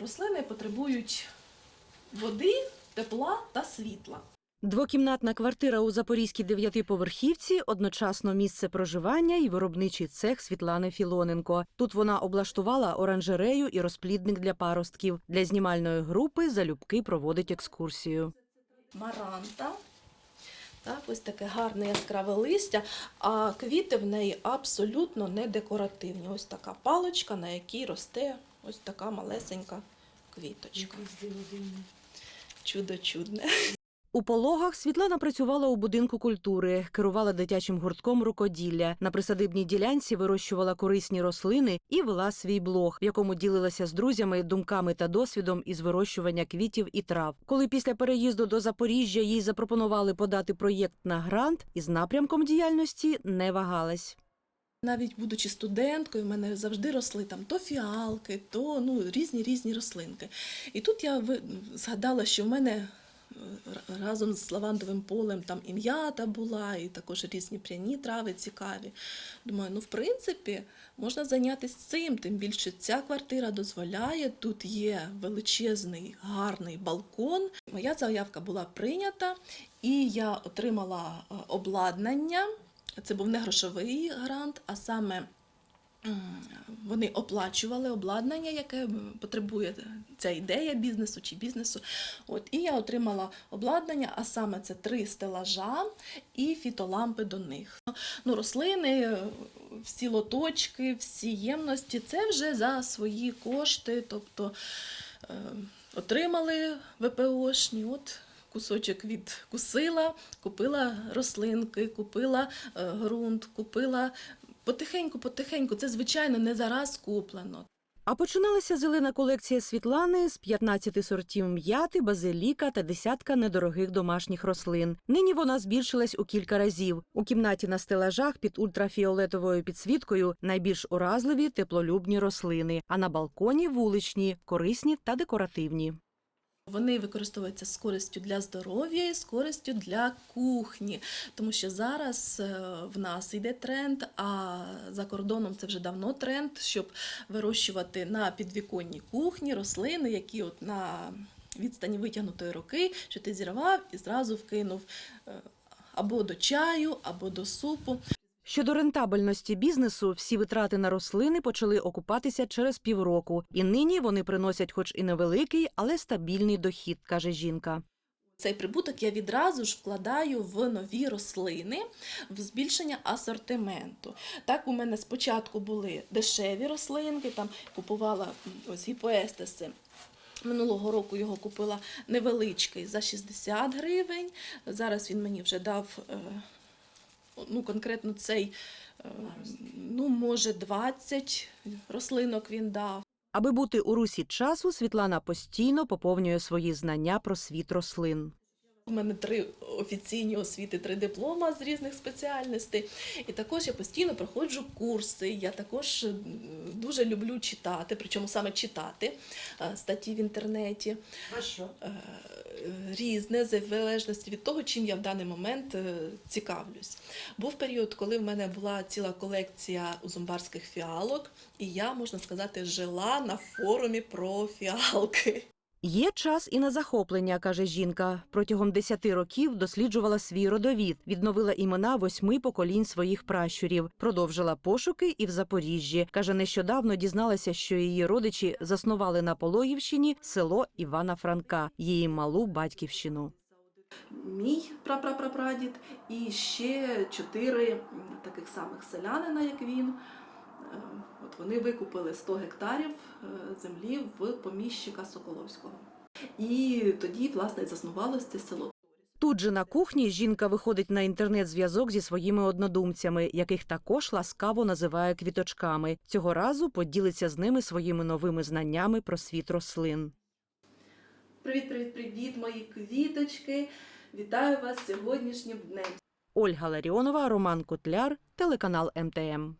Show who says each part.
Speaker 1: рослини потребують води, тепла та світла.
Speaker 2: Двокімнатна квартира у Запорізькій дев'ятиповерхівці одночасно місце проживання і виробничий цех Світлани Філоненко. Тут вона облаштувала оранжерею і розплідник для паростків. Для знімальної групи залюбки проводить екскурсію.
Speaker 1: Маранта. Так, ось таке гарне яскраве листя, а квіти в неї абсолютно не декоративні. Ось така паличка, на якій росте ось така малесенька квіточка. Чудо чудне.
Speaker 2: У пологах Світлана працювала у будинку культури, керувала дитячим гуртком рукоділля. На присадибній ділянці вирощувала корисні рослини і вела свій блог, в якому ділилася з друзями думками та досвідом із вирощування квітів і трав. Коли після переїзду до Запоріжжя їй запропонували подати проєкт на грант, із напрямком діяльності не вагалась.
Speaker 1: Навіть будучи студенткою, в мене завжди росли там то фіалки, то ну, різні різні рослинки. І тут я згадала, що в мене разом з лавандовим полем там і м'ята була, і також різні пряні трави цікаві. Думаю, ну в принципі, можна зайнятися цим, тим більше ця квартира дозволяє. Тут є величезний гарний балкон. Моя заявка була прийнята, і я отримала е, обладнання. Це був не грошовий грант, а саме вони оплачували обладнання, яке потребує ця ідея бізнесу чи бізнесу. От, і я отримала обладнання, а саме це три стелажа і фітолампи до них. Ну, рослини, всі лоточки, всі ємності це вже за свої кошти, тобто е, отримали ВПОшні. От кусочок відкусила, купила рослинки, купила е, ґрунт, купила потихеньку, потихеньку. Це звичайно не зараз куплено.
Speaker 2: А починалася зелена колекція Світлани з 15 сортів м'яти, базиліка та десятка недорогих домашніх рослин. Нині вона збільшилась у кілька разів. У кімнаті на стелажах під ультрафіолетовою підсвіткою найбільш уразливі теплолюбні рослини, а на балконі вуличні, корисні та декоративні.
Speaker 1: Вони використовуються з користю для здоров'я і з користю для кухні, тому що зараз е, в нас йде тренд, а за кордоном це вже давно тренд, щоб вирощувати на підвіконній кухні рослини, які от на відстані витягнутої руки, що ти зірвав і зразу вкинув е, або до чаю, або до супу.
Speaker 2: Щодо рентабельності бізнесу, всі витрати на рослини почали окупатися через півроку, і нині вони приносять, хоч і невеликий, але стабільний дохід, каже жінка.
Speaker 1: Цей прибуток я відразу ж вкладаю в нові рослини, в збільшення асортименту. Так, у мене спочатку були дешеві рослинки, там купувала ось гіпоестеси. Минулого року його купила невеличкий за 60 гривень. Зараз він мені вже дав е, ну, конкретно цей, е, ну, може, 20 рослинок він дав.
Speaker 2: Аби бути у русі часу, Світлана постійно поповнює свої знання про світ рослин.
Speaker 1: У мене три офіційні освіти, три диплома з різних спеціальностей. І також я постійно проходжу курси. Я також е, дуже люблю читати, причому саме читати е, статті в інтернеті.
Speaker 2: А що?
Speaker 1: Е, Різне, в залежності від того, чим я в даний момент цікавлюсь. Був період, коли в мене була ціла колекція узумбарських фіалок, і я, можна сказати, жила на форумі про фіалки.
Speaker 2: Є час і на захоплення, каже жінка. Протягом 10 років досліджувала свій родовід, відновила імена восьми поколінь своїх пращурів, продовжила пошуки і в Запоріжжі. Каже, нещодавно дізналася, що її родичі заснували на Пологівщині село Івана Франка, її малу батьківщину.
Speaker 1: мій прапрапрапрадід і ще чотири таких самих селянина, як він. Е, От вони викупили 100 гектарів е, землі в поміщика Соколовського. І тоді, власне, і заснувалось це село.
Speaker 2: Тут же на кухні жінка виходить на інтернет-зв'язок зі своїми однодумцями, яких також ласкаво називає квіточками. Цього разу поділиться з ними своїми новими знаннями про світ рослин.
Speaker 1: Привіт, привіт, привіт, мої квіточки! Вітаю вас сьогоднішнім днем.
Speaker 2: Ольга Ларіонова, Роман Котляр, телеканал МТМ.